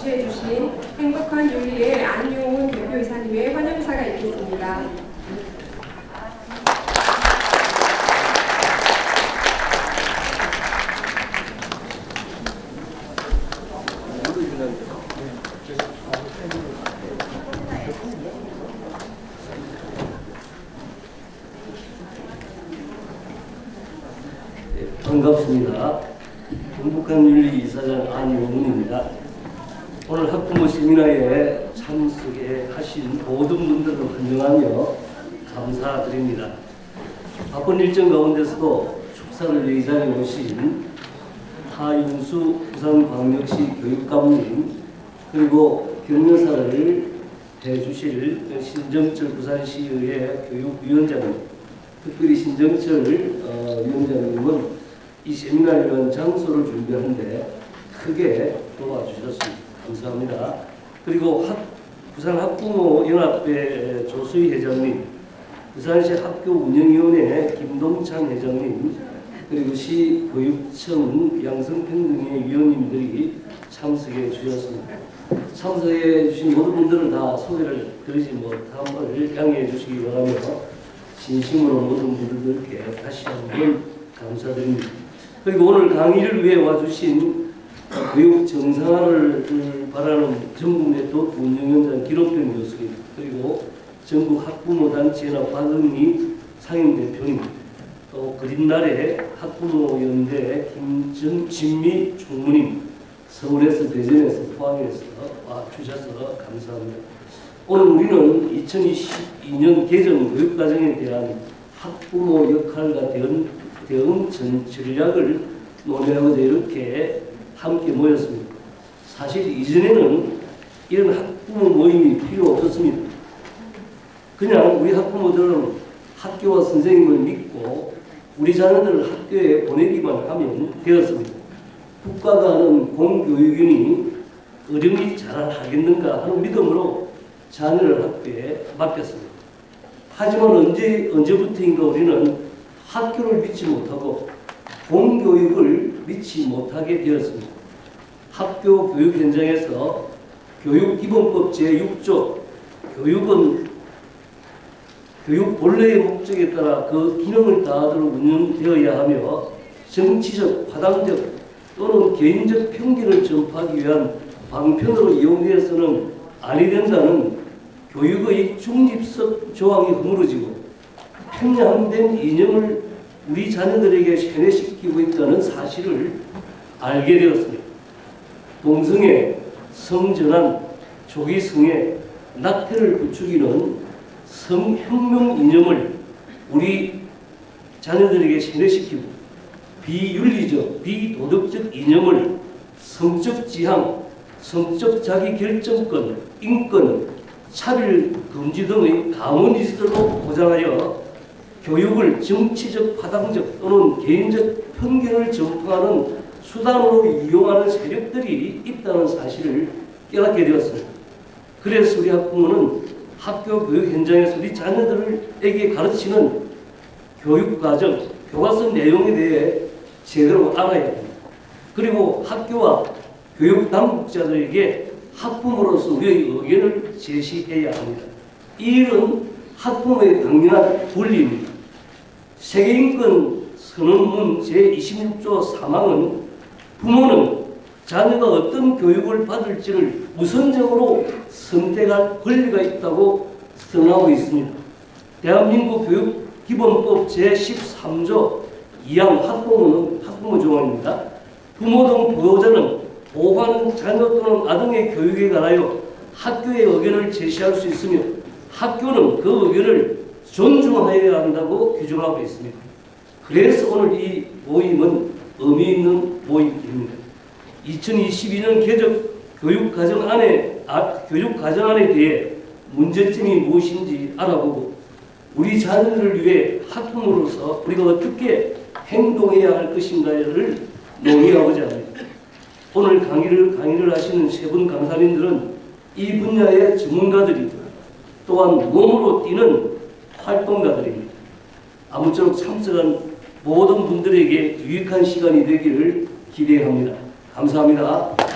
주최해 주신 행복한 윤리의 안용훈 대표이사님의 환영사가 있겠습니다. 네, 반갑습니다. 행복한 윤리 이사장 안용훈입니다. 오늘 학부모 세미나에 참석해 하신 모든 분들을 환영하며 감사드립니다. 바쁜 일정 가운데서도 축사를 자리에 오신 하윤수 부산광역시 교육감님 그리고 격려사를 해주실 신정철 부산시의회 교육위원장님 특별히 신정철 어, 위원장님은 이 세미나를 위한 장소를 준비하는데 크게 도와주셨습니다. 감사합니다. 그리고 학, 부산 학부모 연합회 조수희 회장님, 부산시 학교 운영위원회 김동창 회장님, 그리고 시 교육청 양성평등회 위원님들이 참석해 주셨습니다. 참석해 주신 모든 분들은 다 소개를 드리지 걸 양해해 주시기 바라며 진심으로 모든 분들께 다시 한번 감사드립니다. 그리고 오늘 강의를 위해 와주신 교육 정상화를 바라는 전국 네트워크 운영위원장 기록병 교수님 그리고 전국 학부모 단체나 박은미 상임대표님 또 그린날의 학부모연대 김정 진미 총무님 서울에서 대전에서 포항에서 와 주셔서 감사합니다. 오늘 우리는 2022년 개정 교육과정에 대한 학부모 역할과 대응, 대응 전 전략을 논의하고자 이렇게 함께 모였습니다. 사실 이전에는 이런 학부모 모임이 필요 없었습니다. 그냥 우리 학부모들은 학교와 선생님을 믿고 우리 자녀들을 학교에 보내기만 하면 되었습니다. 국가가 하는 공교육인이 어른이 잘 하겠는가 하는 믿음으로 자녀를 학교에 맡겼습니다. 하지만 언제 언제부터인가 우리는 학교를 믿지 못하고 공교육을 믿지 못하게 되었습니다. 학교 교육 현장에서 교육기본법 제6조 교육은 교육 본래의 목적에 따라 그 기능을 다하도록 운영되어야 하며 정치적, 파당적 또는 개인적 편견을 전파하기 위한 방편으로 이용되어서는 아니 된다는 교육의 중립적 조항이 허물어지고 편향된 이념을 우리 자녀들에게 세뇌시키고 있다는 사실을 알게 되었습니다. 동성애, 성전환, 조기 성애, 낙태를 부추기는 성혁명 이념을 우리 자녀들에게 세뇌시키고 비윤리적, 비도덕적 이념을 성적 지향, 성적 자기 결정권, 인권, 차별 금지 등의 강원 리스트로 포장하여 교육을 정치적, 파당적 또는 개인적 편견을 전파하는 수단으로 이용하는 세력들이 있다는 사실을 깨닫게 되었습니다. 그래서 우리 학부모는 학교 교육 현장에서 우리 자녀들에게 가르치는 교육과정, 교과서 내용에 대해 제대로 알아야 합니다. 그리고 학교와 교육 당국자들에게 학부모로서 우리의 의견을 제시해야 합니다. 이 일은 학부모의 당연한 권리입니다. 세계인권 선언문 제26조 3항은 부모는 자녀가 어떤 교육을 받을지를 우선적으로 선택할 권리가 있다고 선언하고 있습니다. 대한민국 교육기본법 제13조 2항 학부모는 학부모 조항입니다. 부모 등 보호자는 보호하는 자녀 또는 아동의 교육에 관하여 학교의 의견을 제시할 수 있으며 학교는 그 의견을 존중하여야 한다고 규정하고 있습니다. 그래서 오늘 이 모임은 의미 있는 모임입니다. 2022년 개정 교육과정 안에 아, 교육과정 안에 대해 문제점이 무엇인지 알아보고 우리 자녀들을 위해 학부모로서 우리가 어떻게 행동해야 할 것인가를 논의하고자 합니다. 오늘 강의를 강의를 하시는 세 분 강사님들은 이 분야의 전문가들이고 또한 몸으로 뛰는 활동가들입니다. 아무쪼록 참석한 모든 분들에게 유익한 시간이 되기를 기대합니다. 감사합니다.